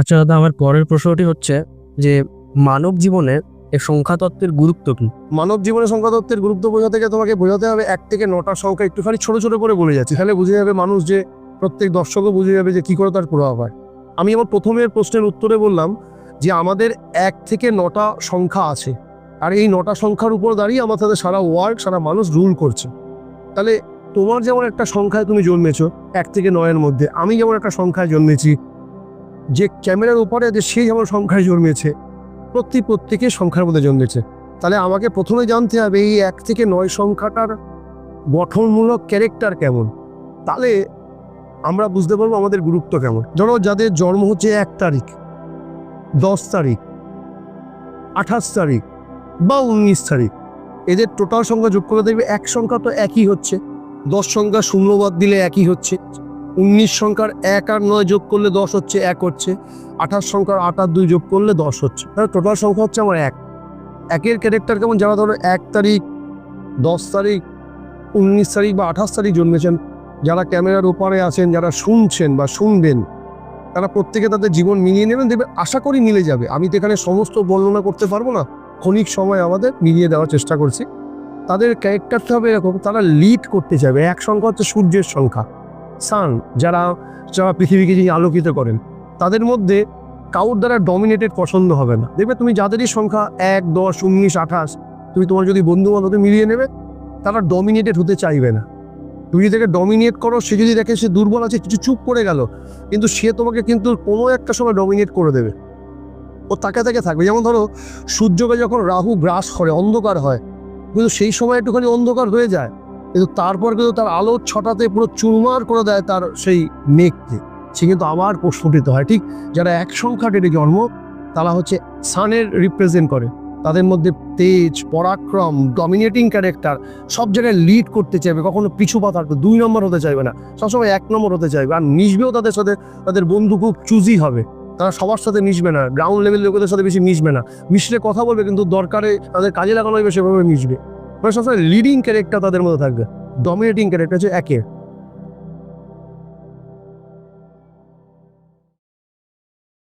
আচ্ছা দাদা, আমার পরের প্রশ্নটি হচ্ছে যে মানব জীবনে এই সংখ্যা তত্ত্বের গুরুত্ব কি? মানব জীবনে সংখ্যা তত্ত্বের গুরুত্ব বোঝাতে গেলে তোমাকে বোঝাতে হবে এক থেকে নটা সংখ্যা একটুখানি ছোট ছোট করে বলে যাচ্ছি। তাহলে বুঝে যাবে মানুষ যে প্রত্যেক দর্শকও বুঝে যাবে যে কি করে তার প্রভাব হয়। আমি আমার প্রথমের প্রশ্নের উত্তরে বললাম যে আমাদের এক থেকে নটা সংখ্যা আছে। আর এই নটা সংখ্যার উপর দাঁড়িয়ে আমার সাথে সারা ওয়ার্ল্ড সারা মানুষ রুল করছে। তাহলে তোমার যেমন একটা সংখ্যায় তুমি জন্মেছো, এক থেকে নয়ের মধ্যে, আমি যেমন একটা সংখ্যায় জন্মেছি যে ক্যামেরার উপরে যে সেই যেমন সংখ্যায় জন্মেছে প্রত্যেক প্রত্যেকের সংখ্যার মধ্যে জন্মেছে। তাহলে আমাকে প্রথমে জানতে হবে এই এক থেকে নয় সংখ্যাটার গঠনমূলক ক্যারেক্টার কেমন? তাহলে আমরা বুঝতে পারব আমাদের গুরুত্ব কেমন। ধরো যাদের জন্ম হচ্ছে এক তারিখ, দশ তারিখ, আঠাশ তারিখ বা উনিশ তারিখ, এদের টোটাল সংখ্যা যোগ করে দেখবে এক সংখ্যা তো একই হচ্ছে, দশ সংখ্যা শূন্যবাদ দিলে একই হচ্ছে। উনিশ সংখ্যার এক আর নয় যোগ করলে দশ হচ্ছে, এক হচ্ছে। আঠাশ সংখ্যার আট আর দুই যোগ করলে দশ হচ্ছে। তাহলে টোটাল সংখ্যা হচ্ছে আমার এক। একের ক্যারেক্টার কেমন? যারা ধরো এক তারিখ, দশ তারিখ, উনিশ তারিখ বা আঠাশ তারিখ জন্মেছেন, যারা ক্যামেরার ওপারে আছেন, যারা শুনছেন বা শুনবেন, তারা প্রত্যেকে তাদের জীবন মিলিয়ে নেবেন, দেখবে আশা করি মিলে যাবে। আমি তো এখানে সমস্ত বর্ণনা করতে পারব না, ক্ষণিক সময় আমাদের মিলিয়ে দেওয়ার চেষ্টা করছি। তাদের ক্যারেক্টারটা হবে এরকম, তারা লিড করতে চাইবে। এক সংখ্যা হচ্ছে সূর্যের সংখ্যা। সান যারা যারা পৃথিবীকে যিনি আলোকিত করেন, তাদের মধ্যে কাউর দ্বারা ডমিনেটেড পছন্দ হবে না। দেখবে তুমি যাদেরই সংখ্যা এক, দশ, উনিশ, আঠাশ, তুমি তোমার যদি বন্ধু বান্ধব মিলিয়ে নেবে, তারা ডমিনেটেড হতে চাইবে না। তুমি যদি তাকে ডমিনেট করো, সে যদি দেখে সে দুর্বল আছে, কিছু চুপ করে গেল, কিন্তু সে তোমাকে কিন্তু কোনো একটা সময় ডমিনেট করে দেবে। ও তাকে তাকে থাকবে। যেমন ধরো, সূর্যকে যখন রাহু গ্রাস করে, অন্ধকার হয়, কিন্তু সেই সময় একটুখানি অন্ধকার হয়ে যায় কিন্তু তারপর কিন্তু তার আলো ছটাতে পুরো চুরমার করে দেয় তার সেই মেঘকে। সে কিন্তু আবার প্রস্ফুটিত হয়। ঠিক যারা এক সংখ্যা টেনে জন্ম, তারা হচ্ছে সানের রিপ্রেজেন্ট করে। তাদের মধ্যে তেজ, পরাক্রম ডমিনেটিং ক্যারেক্টার সব জায়গায় লিড করতে চাইবে। কখনো পিছু পা থাকবে, দুই নম্বর হতে চাইবে না। সবসময় এক নম্বর হতে চাইবে। আর মিশবেও তাদের সাথে, তাদের বন্ধু খুব চুজি হবে। তারা সবার সাথে মিশবে না। গ্রাউন্ড লেভেল লোকেদের সাথে বেশি মিশবে না। মিশলে কথা বলবে, কিন্তু দরকারে তাদের কাজে লাগানো হবে সেভাবে মিশবে। মানে সবসময় লিডিং ক্যারেক্টার তাদের মধ্যে থাকবে। ডমিনেটিং ক্যারেক্টার হচ্ছে একের।